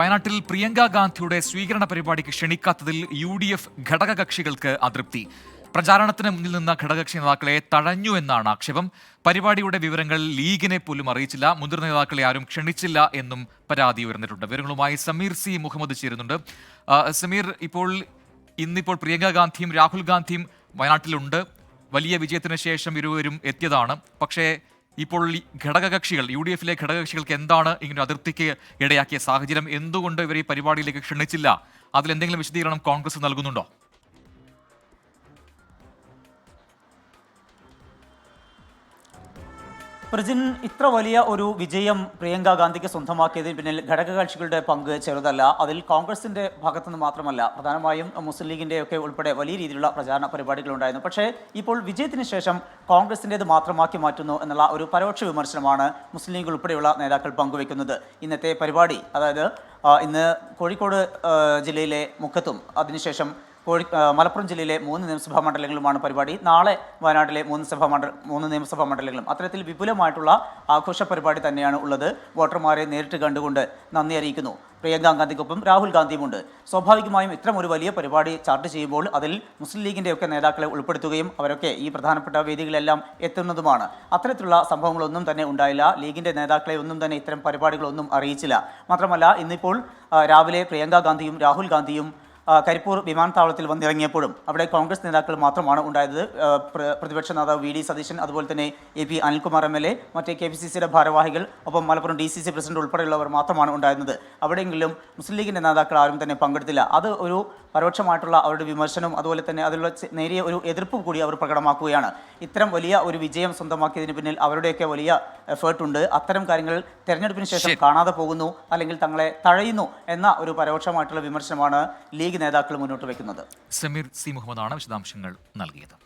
വയനാട്ടിൽ പ്രിയങ്ക ഗാന്ധിയുടെ സ്വീകരണ പരിപാടിക്ക് ക്ഷണിക്കാത്തതിൽ യു ഡി എഫ് ഘടകകക്ഷികൾക്ക് അതൃപ്തി. പ്രചാരണത്തിന് മുന്നിൽ നിന്ന ഘടകകക്ഷി നേതാക്കളെ തഴഞ്ഞു എന്നാണ് ആക്ഷേപം. പരിപാടിയുടെ വിവരങ്ങൾ ലീഗിനെ പോലും അറിയിച്ചില്ല. മുതിർന്ന നേതാക്കളെ ആരും ക്ഷണിച്ചില്ല എന്നും പരാതി ഉയർന്നിട്ടുണ്ട്. വിവരങ്ങളുമായി സമീർ സി മുഹമ്മദ് ചേരുന്നുണ്ട്. സമീർ ഇപ്പോൾ ഇന്നിപ്പോൾ പ്രിയങ്ക ഗാന്ധിയും രാഹുൽ ഗാന്ധിയും വയനാട്ടിലുണ്ട്. വലിയ വിജയത്തിന് ശേഷം ഇരുവരും എത്തിയതാണ്. പക്ഷേ ഇപ്പോൾ ഘടകകക്ഷികൾ യു ഡി എഫിലെ ഘടകകക്ഷികൾക്ക് എന്താണ് ഇങ്ങനെ അതിർത്തിക്ക് ഇടയാക്കിയ സാഹചര്യം? എന്തുകൊണ്ട് ഇവർ ഈ പരിപാടിയിലേക്ക് ക്ഷണിച്ചില്ല? അതിലെന്തെങ്കിലും വിശദീകരണം കോൺഗ്രസ് നൽകുന്നുണ്ടോ? പ്രജിൻ ഇത്ര വലിയ ഒരു വിജയം പ്രിയങ്ക ഗാന്ധിക്ക് സ്വന്തമാക്കിയതിന് പിന്നിൽ ഘടകകക്ഷികളുടെ പങ്ക് ചെറുതല്ല. അതിൽ കോൺഗ്രസിന്റെ ഭാഗത്തുനിന്ന് മാത്രമല്ല പ്രധാനമായും മുസ്ലിം ലീഗിന്റെ ഒക്കെ ഉൾപ്പെടെ വലിയ രീതിയിലുള്ള പ്രചാരണ പരിപാടികൾ ഉണ്ടായിരുന്നു പക്ഷേ ഇപ്പോൾ വിജയത്തിന് ശേഷം കോൺഗ്രസിന്റെത് മാത്രമാക്കി മാറ്റുന്നു എന്നുള്ള ഒരു പരോക്ഷ വിമർശനമാണ് മുസ്ലിം ലീഗ് ഉൾപ്പെടെയുള്ള നേതാക്കൾ പങ്കുവെക്കുന്നത് ഇന്നത്തെ പരിപാടി അതായത് ഇന്ന് കോഴിക്കോട് ജില്ലയിലെ മുക്കത്തും അതിനുശേഷം കോഴി മലപ്പുറം ജില്ലയിലെ മൂന്ന് നിയമസഭാ മണ്ഡലങ്ങളുമാണ് പരിപാടി. നാളെ വയനാട്ടിലെ മൂന്ന് സഭാ മണ്ഡല മൂന്ന് നിയമസഭാ മണ്ഡലങ്ങളും. അത്തരത്തിൽ വിപുലമായിട്ടുള്ള ആഘോഷ പരിപാടി തന്നെയാണ് ഉള്ളത്. വോട്ടർമാരെ നേരിട്ട് കണ്ടുകൊണ്ട് നന്ദി അറിയിക്കുന്നു. പ്രിയങ്ക ഗാന്ധിക്കൊപ്പം രാഹുൽ ഗാന്ധിയുമുണ്ട് സ്വാഭാവികമായും ഇത്തരം ഒരു വലിയ പരിപാടി ചാർട്ട് ചെയ്യുമ്പോൾ അതിൽ മുസ്ലിം ലീഗിന്റെ ഒക്കെ നേതാക്കളെ ഉൾപ്പെടുത്തുകയും അവരൊക്കെ ഈ പ്രധാനപ്പെട്ട വേദികളെല്ലാം എത്തുന്നതുമാണ്. അത്തരത്തിലുള്ള സംഭവങ്ങളൊന്നും തന്നെ ഉണ്ടായില്ല. ലീഗിന്റെ നേതാക്കളെ ഒന്നും തന്നെ ഇത്തരം പരിപാടികളൊന്നും അറിയിച്ചില്ല. മാത്രമല്ല ഇന്നിപ്പോൾ രാവിലെ പ്രിയങ്ക ഗാന്ധിയും രാഹുൽ ഗാന്ധിയും കരിപ്പൂർ വിമാനത്താവളത്തിൽ വന്നിറങ്ങിയപ്പോഴും അവിടെ കോൺഗ്രസ് നേതാക്കൾ മാത്രമാണ് ഉണ്ടായത്. പ്രതിപക്ഷ നേതാവ് വി ഡി സതീശൻ അതുപോലെ തന്നെ A P Anilkumar M L A മറ്റേ കെ പി സി സിയുടെ ഭാരവാഹികൾ ഒപ്പം Malappuram D C C president ഉൾപ്പെടെയുള്ളവർ മാത്രമാണ് ഉണ്ടായിരുന്നത്. അവിടെയെങ്കിലും മുസ്ലിം ലീഗിന്റെ നേതാക്കൾ ആരും തന്നെ പങ്കെടുത്തില്ല. അത് ഒരു പരോക്ഷമായിട്ടുള്ള അവരുടെ വിമർശനവും അതുപോലെ തന്നെ അതിലുള്ള നേരിയ ഒരു എതിർപ്പും കൂടി അവർ പ്രകടമാക്കുകയാണ്. ഇത്തരം വലിയ ഒരു വിജയം സ്വന്തമാക്കിയതിന് പിന്നിൽ അവരുടെയൊക്കെ വലിയ എഫേർട്ട് ഉണ്ട്. അത്തരം കാര്യങ്ങൾ തെരഞ്ഞെടുപ്പിന് ശേഷം കാണാതെ പോകുന്നു അല്ലെങ്കിൽ തങ്ങളെ തഴയുന്നു എന്ന ഒരു പരോക്ഷമായിട്ടുള്ള വിമർശനമാണ് ലീഗ് നേതാക്കൾ മുന്നോട്ട് വെക്കുന്നത് സമീർ സി മുഹമ്മദാണ് വിശദാംശങ്ങൾ നൽകിയത്.